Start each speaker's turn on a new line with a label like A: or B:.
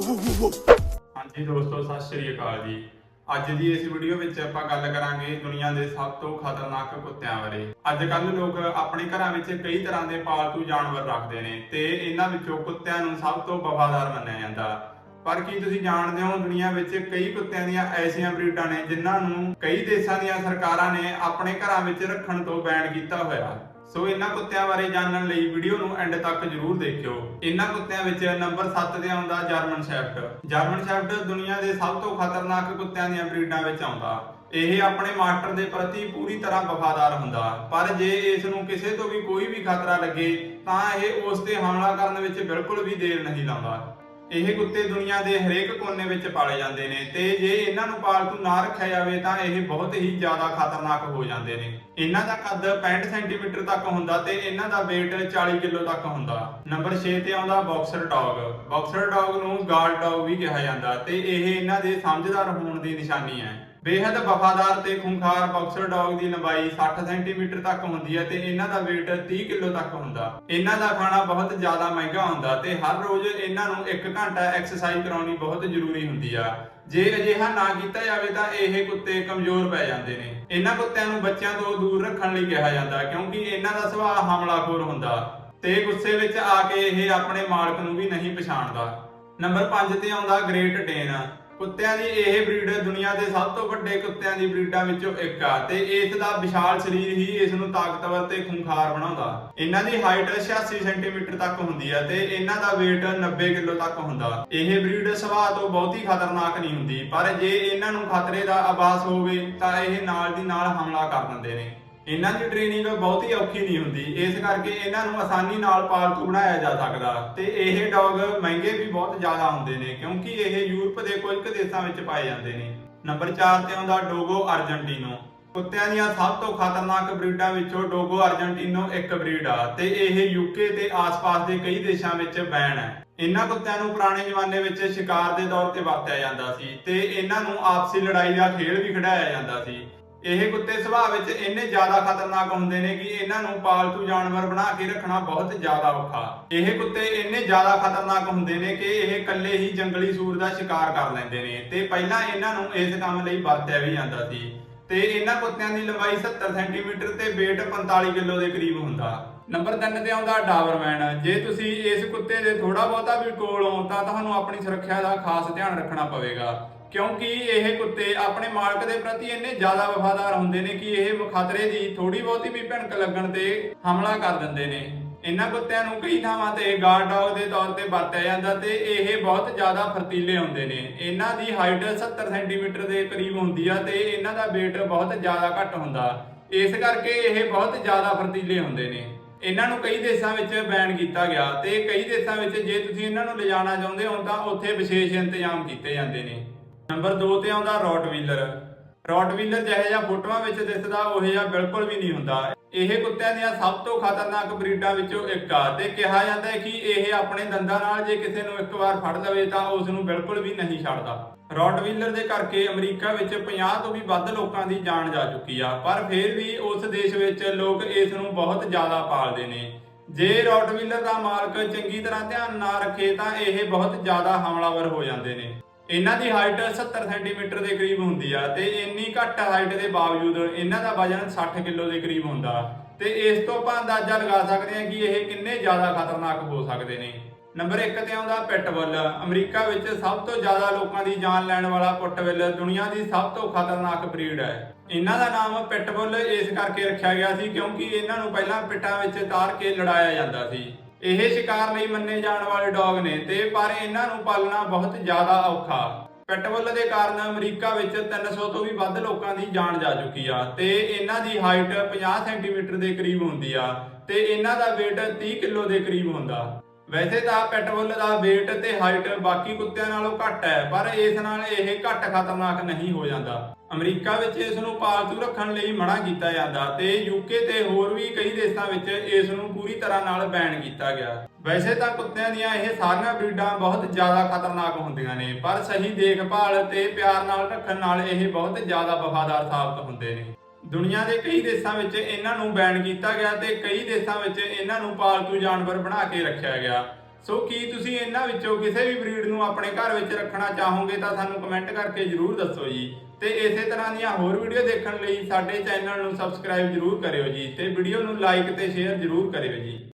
A: ਹਾਂਜੀ ਦੋਸਤੋ, ਸਤਿ ਸ਼੍ਰੀ ਅਕਾਲ ਜੀ। ਅੱਜ ਦੀ ਇਸ ਵੀਡੀਓ ਵਿੱਚ ਆਪਾਂ ਗੱਲ ਕਰਾਂਗੇ ਦੁਨੀਆ ਦੇ ਸਭ ਤੋਂ ਖਤਰਨਾਕ ਕੁੱਤਿਆਂ ਬਾਰੇ। ਅੱਜ ਕੱਲ ਲੋਕ ਆਪਣੇ ਘਰਾਂ ਵਿੱਚ ਕਈ ਤਰ੍ਹਾਂ ਦੇ ਪਾਲਤੂ ਜਾਨਵਰ ਰੱਖਦੇ ਨੇ ਤੇ ਇਹਨਾਂ ਵਿੱਚੋਂ ਕੁੱਤਿਆਂ ਨੂੰ ਸਭ ਤੋਂ ਵਫਾਦਾਰ ਮੰਨਿਆ ਜਾਂਦਾ। ਪਰ ਕੀ ਤੁਸੀਂ ਜਾਣਦੇ ਹੋ ਦੁਨੀਆ ਵਿੱਚ ਕਈ ਕੁੱਤਿਆਂ ਦੀਆਂ ਐਸੀਆਂ ਬਰੀਡਾਂ ਨੇ ਜਿਨ੍ਹਾਂ ਨੂੰ ਕਈ ਦੇਸ਼ਾਂ ਦੀਆਂ ਸਰਕਾਰਾਂ ਨੇ ਆਪਣੇ ਘਰਾਂ ਵਿੱਚ ਰੱਖਣ ਤੋਂ ਬੈਨ ਕੀਤਾ ਹੋਇਆ? ਸੋ ਇਹਨਾਂ ਕੁੱਤਿਆਂ ਬਾਰੇ ਜਾਣਨ ਲਈ ਵੀਡੀਓ ਨੂੰ ਐਂਡ ਤੱਕ ਜਰੂਰ ਦੇਖਿਓ। ਇਹਨਾਂ ਕੁੱਤਿਆਂ ਵਿੱਚ ਨੰਬਰ 7 ਤੇ ਆਉਂਦਾ ਜਰਮਨ ਸ਼ੈਫਰਡ ਜਰਮਨ ਸ਼ੈਫਰਡ ਦੁਨੀਆ ਦੇ ਸਭ ਤੋਂ ਖਤਰਨਾਕ ਕੁੱਤਿਆਂ ਦੀਆਂ ਬਰੀਡਾਂ ਵਿੱਚ ਆਉਂਦਾ। ਇਹ ਆਪਣੇ ਮਾਸਟਰ ਦੇ ਪ੍ਰਤੀ ਪੂਰੀ ਤਰ੍ਹਾਂ ਵਫਾਦਾਰ ਹੁੰਦਾ। ਪਰ ਜੇ ਇਸ ਨੂੰ ਕਿਸੇ ਤੋਂ ਵੀ ਕੋਈ ਵੀ ਖਤਰਾ ਲੱਗੇ, ਤਾਂ ਇਹ ਉਸ ਤੇ ਹਮਲਾ ਕਰਨ ਵਿੱਚ ਬਿਲਕੁਲ ਵੀ ਦੇਰ ਨਹੀਂ ਲਾਉਂਦਾ। ਇਹ ਕੁੱਤੇ ਦੁਨੀਆ ਦੇ ਹਰੇਕ ਕੋਨੇ ਵਿੱਚ ਪਾਲੇ ਜਾਂਦੇ ਨੇ ਤੇ ਜੇ ਇਹਨਾਂ ਨੂੰ ਪਾਲਤੂ ਨਾ ਰੱਖਿਆ ਜਾਵੇ ਤਾਂ ਇਹ ਬਹੁਤ ਹੀ ਜ਼ਿਆਦਾ ਖਤਰਨਾਕ ਹੋ ਜਾਂਦੇ ਨੇ। ਇਹਨਾਂ ਦਾ ਕੱਦ 65 ਸੈਂਟੀਮੀਟਰ ਤੱਕ ਹੁੰਦਾ ਤੇ ਇਹਨਾਂ ਦਾ weight 40 ਕਿਲੋ ਤੱਕ ਹੁੰਦਾ। ਨੰਬਰ 6 ਤੇ ਆਉਂਦਾ ਬਾਕਸਰ ਡੌਗ ਬਾਕਸਰ ਡੌਗ ਨੂੰ ਗਾਰਡ ਡੌਗ ਵੀ ਕਿਹਾ ਜਾਂਦਾ ਤੇ ਇਹ ਇਹਨਾਂ ਦੇ ਸਮਝਦਾਰ ਹੋਣ ਦੀ ਨਿਸ਼ਾਨੀ ਹੈ। ਬੇहद ਵਫਾਦਾਰ ਤੇ ਖੁੰਖਾਰ ਬਾਕਸਰ ਡੌਗ ਦੀ ਲੰਬਾਈ 60 ਸੈਂਟੀਮੀਟਰ ਤੱਕ ਹੁੰਦੀ ਹੈ ਤੇ ਇਹਨਾਂ ਦਾ weight 30 ਕਿਲੋ ਤੱਕ ਹੁੰਦਾ। ਇਹਨਾਂ ਦਾ ਖਾਣਾ ਬਹੁਤ ਜ਼ਿਆਦਾ ਮਹਿੰਗਾ ਹੁੰਦਾ ਤੇ ਹਰ ਰੋਜ਼ ਇਹਨਾਂ ਨੂੰ 1 ਘੰਟਾ ਐਕਸਰਸਾਈਜ਼ ਕਰਾਉਣੀ ਬਹੁਤ ਜ਼ਰੂਰੀ ਹੁੰਦੀ ਆ। ਜੇ ਅਜਿਹਾ ਨਾ ਕੀਤਾ ਜਾਵੇ ਤਾਂ ਇਹ ਕੁੱਤੇ ਕਮਜ਼ੋਰ ਪੈ ਜਾਂਦੇ ਨੇ। ਇਹਨਾਂ ਕੁੱਤਿਆਂ ਨੂੰ ਬੱਚਿਆਂ ਤੋਂ ਦੂਰ ਰੱਖਣ ਲਈ ਕਿਹਾ ਜਾਂਦਾ, ਕਿਉਂਕਿ ਇਹਨਾਂ ਦਾ ਸੁਭਾਅ ਹਮਲਾਖੋਰ ਹੁੰਦਾ ਤੇ ਗੁੱਸੇ ਵਿੱਚ ਆ ਕੇ ਇਹ ਆਪਣੇ ਮਾਲਕ ਨੂੰ ਵੀ ਨਹੀਂ ਪਛਾਣਦਾ। ਨੰਬਰ 5 ਤੇ ਆਉਂਦਾ ਗ੍ਰੇਟ ਡੇਨ ਕੁੱਤਿਆਂ ਦੀ ਇਹ ਬਰੀਡ ਦੁਨੀਆ ਦੇ ਸਭ ਤੋਂ ਵੱਡੇ ਕੁੱਤਿਆਂ ਦੀ ਬਰੀਡਾਂ ਵਿੱਚੋਂ ਇੱਕ ਆ ਤੇ ਇਸ ਦਾ ਵਿਸ਼ਾਲ ਸਰੀਰ ਹੀ ਇਸ ਨੂੰ ਤਾਕਤਵਰ ਤੇ ਖੁੰਖਾਰ ਬਣਾਉਂਦਾ। ਇਹਨਾਂ ਦੀ ਹਾਈਟ 86 ਸੈਂਟੀਮੀਟਰ ਤੱਕ ਹੁੰਦੀ ਹੈ ਤੇ ਇਹਨਾਂ ਦਾ weight 90 ਕਿਲੋ ਤੱਕ ਹੁੰਦਾ। ਇਹ ਬਰੀਡ ਸੁਭਾਅ ਤੋਂ ਬਹੁਤੀ ਖਤਰਨਾਕ ਨਹੀਂ ਹੁੰਦੀ, ਪਰ ਜੇ ਇਹਨਾਂ ਨੂੰ ਖਤਰੇ ਦਾ ਆਭਾਸ ਹੋਵੇ ਤਾਂ ਇਹ ਨਾਲ ਦੀ ਨਾਲ ਹਮਲਾ ਕਰ ਦਿੰਦੇ ਨੇ। ਇਹਨਾਂ ਦੀ ਟ੍ਰੇਨਿੰਗ ਬਹੁਤੀ ਔਖੀ ਨਹੀਂ ਹੁੰਦੀ। ਇਸ ਕਰਕੇ ਇਹਨਾਂ ਨੂੰ ਆਸਾਨੀ ਨਾਲ ਪਾਲਤੂ ਬਣਾਇਆ ਜਾ ਸਕਦਾ। ਤੇ ਇਹ ਡੌਗ ਮਹਿੰਗੇ ਵੀ ਬਹੁਤ ਜ਼ਿਆਦਾ ਹੁੰਦੇ ਨੇ, ਕਿਉਂਕਿ ਇਹ ਯੂਰਪ ਦੇ ਕੁਝ ਦੇਸ਼ਾਂ ਵਿੱਚ ਪਾਏ ਜਾਂਦੇ ਨੇ। ਨੰਬਰ 4 ਤੇ ਆਉਂਦਾ ਡੋਗੋ ਅਰਜਨਟੀਨੋ। ਕੁੱਤਿਆਂ ਦੀਆਂ ਸਭ ਤੋਂ ਖਤਰਨਾਕ ਬਰੀਡਾਂ ਵਿੱਚੋਂ ਡੋਗੋ ਅਰਜਨਟੀਨੋ ਇੱਕ ਬਰੀਡ ਆ, ਤੇ ਇਹ ਯੂਕੇ ਤੇ ਆਸ-ਪਾਸ ਦੇ ਕਈ ਦੇਸ਼ਾਂ ਵਿੱਚ ਬੈਨ ਹੈ। ਇਹਨਾਂ ਕੁੱਤਿਆਂ ਨੂੰ ਪੁਰਾਣੇ ਜ਼ਮਾਨੇ ਵਿੱਚ ਸ਼ਿਕਾਰ ਦੇ ਤੌਰ ਤੇ ਵਰਤਿਆ ਜਾਂਦਾ ਸੀ, ਤੇ ਇਹਨਾਂ ਨੂੰ ਆਪਸੀ ਲੜਾਈ ਦਾ ਖੇਡ ਵੀ ਖਿਡਾਇਆ ਜਾਂਦਾ ਸੀ। ਇਹ ਕੁੱਤੇ ਸੁਭਾਅ ਵਿੱਚ ਇੰਨੇ ਜ਼ਿਆਦਾ ਖਤਰਨਾਕ ਹੁੰਦੇ ਨੇ ਕਿ ਇਹਨਾਂ ਨੂੰ ਪਾਲਤੂ ਜਾਨਵਰ ਬਣਾ ਕੇ ਰੱਖਣਾ ਬਹੁਤ ਜ਼ਿਆਦਾ ਔਖਾ। ਇਹ ਕੁੱਤੇ ਇੰਨੇ ਜ਼ਿਆਦਾ ਖਤਰਨਾਕ ਹੁੰਦੇ ਨੇ ਕਿ ਇਹ ਇਕੱਲੇ ਹੀ ਜੰਗਲੀ ਸੂਰ ਦਾ ਸ਼ਿਕਾਰ ਕਰ ਲੈਂਦੇ ਨੇ ਤੇ ਪਹਿਲਾਂ ਇਹਨਾਂ ਨੂੰ ਇਸ ਕੰਮ ਲਈ ਵਰਤਿਆ ਵੀ ਜਾਂਦਾ ਸੀ। ਤੇ ਇਹਨਾਂ ਕੁੱਤਿਆਂ ਦੀ ਲੰਬਾਈ 70 ਸੈਂਟੀਮੀਟਰ ਤੇ weight 45 ਕਿਲੋ ਦੇ ਕਰੀਬ ਹੁੰਦਾ। ਨੰਬਰ 3 ਤੇ ਆਉਂਦਾ ਡਾਬਰਮੈਨ ਜੇ ਤੁਸੀਂ ਇਸ ਕੁੱਤੇ ਦੇ ਥੋੜਾ ਬਹੁਤਾ ਵੀ ਕੋਲ ਹੋ ਤਾਂ ਤੁਹਾਨੂੰ ਆਪਣੀ ਸੁਰੱਖਿਆ ਦਾ ਖਾਸ ਧਿਆਨ ਰੱਖਣਾ ਪਵੇਗਾ। ਕਿਉਂਕਿ ਇਹ ਕੁੱਤੇ ਆਪਣੇ ਮਾਲਕ ਦੇ ਪ੍ਰਤੀ ਇੰਨੇ ਜ਼ਿਆਦਾ ਵਫਾਦਾਰ ਹੁੰਦੇ ਨੇ ਕਿ ਇਹ ਖਤਰੇ ਦੀ ਥੋੜੀ ਬਹੁਤੀ ਵੀ ਭਿਣਕ ਲੱਗਣ ਤੇ ਹਮਲਾ ਕਰ ਦਿੰਦੇ ਨੇ। ਇਹਨਾਂ ਕੁੱਤਿਆਂ ਨੂੰ ਕਈ ਥਾਵਾਂ ਤੇ ਗਾਰਡ ਡੌਗ ਦੇ ਤੌਰ ਤੇ ਵਰਤਿਆ ਜਾਂਦਾ ਤੇ ਇਹ ਬਹੁਤ ਜ਼ਿਆਦਾ ਫਰਤੀਲੇ ਹੁੰਦੇ ਨੇ। ਇਹਨਾਂ ਦੀ ਹਾਈਟ 70 ਸੈਂਟੀਮੀਟਰ ਦੇ ਕਰੀਬ ਹੁੰਦੀ ਆ ਤੇ ਇਹਨਾਂ ਦਾ weight ਬਹੁਤ ਜ਼ਿਆਦਾ ਘੱਟ ਹੁੰਦਾ। ਇਸ ਕਰਕੇ ਇਹ ਬਹੁਤ ਜ਼ਿਆਦਾ ਫਰਤੀਲੇ ਹੁੰਦੇ ਨੇ। ਇਹਨਾਂ ਨੂੰ ਕਈ ਦੇਸ਼ਾਂ ਵਿੱਚ ਬੈਨ ਕੀਤਾ ਗਿਆ ਤੇ ਕਈ ਦੇਸ਼ਾਂ ਵਿੱਚ ਜੇ ਤੁਸੀਂ ਇਹਨਾਂ ਨੂੰ ਲਿਜਾਣਾ ਚਾਹੁੰਦੇ ਹੋ ਤਾਂ ਉੱਥੇ ਵਿਸ਼ੇਸ਼ ਇੰਤਜ਼ਾਮ ਕੀਤੇ ਜਾਂਦੇ ਨੇ। ਨੰਬਰ 2 ਤੇ ਆਉਂਦਾ ਰੋਟਵੀਲਰ। ਰੋਟਵੀਲਰ ਜਿਹੋ ਜਿਹਾ ਫੋਟੋਆਂ ਵਿੱਚ ਦਿਸਦਾ, ਉਹ ਜਿਹਾ ਬਿਲਕੁਲ ਵੀ ਨਹੀਂ ਹੁੰਦਾ। ਇਹ ਕੁੱਤਿਆਂ ਦੀਆਂ ਸਭ ਤੋਂ ਖਤਰਨਾਕ ਬਰੀਡਾਂ ਵਿੱਚੋਂ ਇੱਕ ਆ ਤੇ ਕਿਹਾ ਜਾਂਦਾ ਹੈ ਕਿ ਇਹ ਆਪਣੇ ਦੰਦਾਂ ਨਾਲ ਜੇ ਕਿਸੇ ਨੂੰ ਇੱਕ ਵਾਰ ਫੜ ਲਵੇ ਤਾਂ ਉਸ ਨੂੰ ਬਿਲਕੁਲ ਵੀ ਨਹੀਂ ਛੱਡਦਾ। ਰੋਟਵੀਲਰ ਦੇ ਕਰਕੇ ਅਮਰੀਕਾ ਵਿੱਚ 50 ਤੋਂ ਵੀ ਵੱਧ ਲੋਕਾਂ ਦੀ ਜਾਨ ਜਾ ਚੁੱਕੀ ਆ, ਪਰ ਫਿਰ ਵੀ ਉਸ ਦੇਸ਼ ਵਿੱਚ ਲੋਕ ਇਸ ਨੂੰ ਬਹੁਤ ਜ਼ਿਆਦਾ ਪਾਲਦੇ ਨੇ। ਜੇ ਰੋਟਵੀਲਰ ਦਾ ਮਾਲਕ ਚੰਗੀ ਤਰ੍ਹਾਂ ਧਿਆਨ ਨਾ ਰੱਖੇ ਤਾਂ ਇਹ ਬਹੁਤ ਜ਼ਿਆਦਾ ਹਮਲਾਵਰ ਹੋ ਜਾਂਦੇ ਨੇ। ਇਹਨਾਂ ਦੀ ਹਾਈਟ 70 ਸੈਂਟੀਮੀਟਰ ਦੇ ਕਰੀਬ ਹੁੰਦੀ ਆ ਤੇ ਇੰਨੀ ਘੱਟ ਹਾਈਟ ਦੇ ਬਾਵਜੂਦ ਇਹਨਾਂ ਦਾ ਵਜ਼ਨ 60 ਕਿਲੋ ਦੇ ਕਰੀਬ ਹੁੰਦਾ। ਤੇ ਇਸ ਤੋਂ ਆਪਾਂ ਅੰਦਾਜ਼ਾ ਲਗਾ ਸਕਦੇ ਹਾਂ ਕਿ ਇਹ ਕਿੰਨੇ ਜ਼ਿਆਦਾ ਖਤਰਨਾਕ ਹੋ ਸਕਦੇ ਨੇ। ਨੰਬਰ 1 ਤੇ ਆਉਂਦਾ ਪਿਟਬੁੱਲ ਅਮਰੀਕਾ ਵਿੱਚ ਸਭ ਤੋਂ ਜ਼ਿਆਦਾ ਲੋਕਾਂ ਦੀ ਜਾਨ ਲੈਣ ਵਾਲਾ ਪਿਟਬੁੱਲ ਦੁਨੀਆ ਦੀ ਸਭ ਤੋਂ ਖਤਰਨਾਕ ਬਰੀਡ ਹੈ। ਇਹਨਾਂ ਦਾ ਨਾਮ ਪਿਟਬੁੱਲ ਇਸ ਕਰਕੇ ਰੱਖਿਆ ਗਿਆ ਸੀ ਕਿਉਂਕਿ ਇਹਨਾਂ ਨੂੰ ਪਹਿਲਾਂ ਪਿੱਟਾਂ ਵਿੱਚ ਤਾਰ ਕੇ ਲੜਾਇਆ ਜਾਂਦਾ ਸੀ। ਇਹ ਸ਼ਿਕਾਰ ਲਈ ਮੰਨੇ ਜਾਣ ਵਾਲੇ ਡੌਗ ਨੇ ਤੇ ਪਰ ਇਹਨਾਂ ਨੂੰ ਪਾਲਣਾ ਬਹੁਤ ਜ਼ਿਆਦਾ ਔਖਾ। ਪੈਟਬੁੱਲ ਦੇ ਕਾਰਨ ਅਮਰੀਕਾ ਵਿੱਚ 300 ਤੋਂ ਵੀ ਵੱਧ ਲੋਕਾਂ ਦੀ ਜਾਨ ਜਾ ਚੁੱਕੀ ਆ ਤੇ ਇਹਨਾਂ ਦੀ ਹਾਈਟ 50 ਸੈਂਟੀਮੀਟਰ ਦੇ ਕਰੀਬ ਹੁੰਦੀ ਆ ਤੇ ਇਹਨਾਂ ਦਾ weight 30 ਕਿਲੋ ਦੇ ਕਰੀਬ ਹੁੰਦਾ। ਵੈਸੇ ਤਾਂ ਪਿਟਬੁੱਲ ਦਾ weight ਤੇ ਹਾਈਟ ਬਾਕੀ ਕੁੱਤਿਆਂ ਨਾਲੋਂ ਘੱਟ ਹੈ, ਪਰ ਇਸ ਨਾਲ ਇਹ ਘੱਟ ਖਤਰਨਾਕ ਨਹੀਂ ਹੋ ਜਾਂਦਾ। ਅਮਰੀਕਾ ਵਿੱਚ ਇਸ ਨੂੰ ਪਾਲਤੂ ਰੱਖਣ ਲਈ ਮਨਾ ਕੀਤਾ ਜਾਂਦਾ ਤੇ ਯੂਕੇ ਤੇ ਹੋਰ ਵੀ ਕਈ ਦੇਸ਼ਾਂ ਵਿੱਚ ਇਸ ਨੂੰ ਪੂਰੀ ਤਰ੍ਹਾਂ ਨਾਲ ਬੈਨ ਕੀਤਾ ਗਿਆ। ਵੈਸੇ ਤਾਂ ਕੁੱਤਿਆਂ ਦੀਆਂ ਇਹ ਸਾਰੀਆਂ ਬਰੀਡਾਂ ਬਹੁਤ ਜ਼ਿਆਦਾ ਖਤਰਨਾਕ ਹੁੰਦੀਆਂ ਨੇ, ਪਰ ਸਹੀ ਦੇਖਭਾਲ ਤੇ ਪਿਆਰ ਨਾਲ ਰੱਖਣ ਨਾਲ ਇਹ ਬਹੁਤ ਜ਼ਿਆਦਾ ਵਫਾਦਾਰ ਸਾਬਤ ਹੁੰਦੇ ਨੇ। ਦੁਨੀਆ ਦੇ ਕਈ ਦੇਸ਼ਾਂ ਵਿੱਚ ਇਹਨਾਂ ਨੂੰ ਬੈਨ ਕੀਤਾ ਗਿਆ ਤੇ ਕਈ ਦੇਸ਼ਾਂ ਵਿੱਚ ਇਹਨਾਂ ਨੂੰ ਪਾਲਤੂ ਜਾਨਵਰ ਬਣਾ ਕੇ ਰੱਖਿਆ ਗਿਆ। ਸੋ ਕੀ ਤੁਸੀਂ ਇਹਨਾਂ ਵਿੱਚੋਂ ਕਿਸੇ ਵੀ ਬਰੀਡ ਨੂੰ ਆਪਣੇ ਘਰ ਵਿੱਚ ਰੱਖਣਾ ਚਾਹੋਗੇ ਤਾਂ ਸਾਨੂੰ ਕਮੈਂਟ ਕਰਕੇ ਜਰੂਰ ਦੱਸੋ ਜੀ। ਤੇ ਇਸੇ ਤਰ੍ਹਾਂ ਦੀਆਂ ਹੋਰ ਵੀਡੀਓ ਦੇਖਣ ਲਈ ਸਾਡੇ ਚੈਨਲ ਨੂੰ ਸਬਸਕ੍ਰਾਈਬ ਜਰੂਰ ਕਰਿਓ ਜੀ ਤੇ ਵੀਡੀਓ ਨੂੰ ਲਾਈਕ ਤੇ ਸ਼ੇਅਰ ਜਰੂਰ ਕਰਿਓ ਜੀ।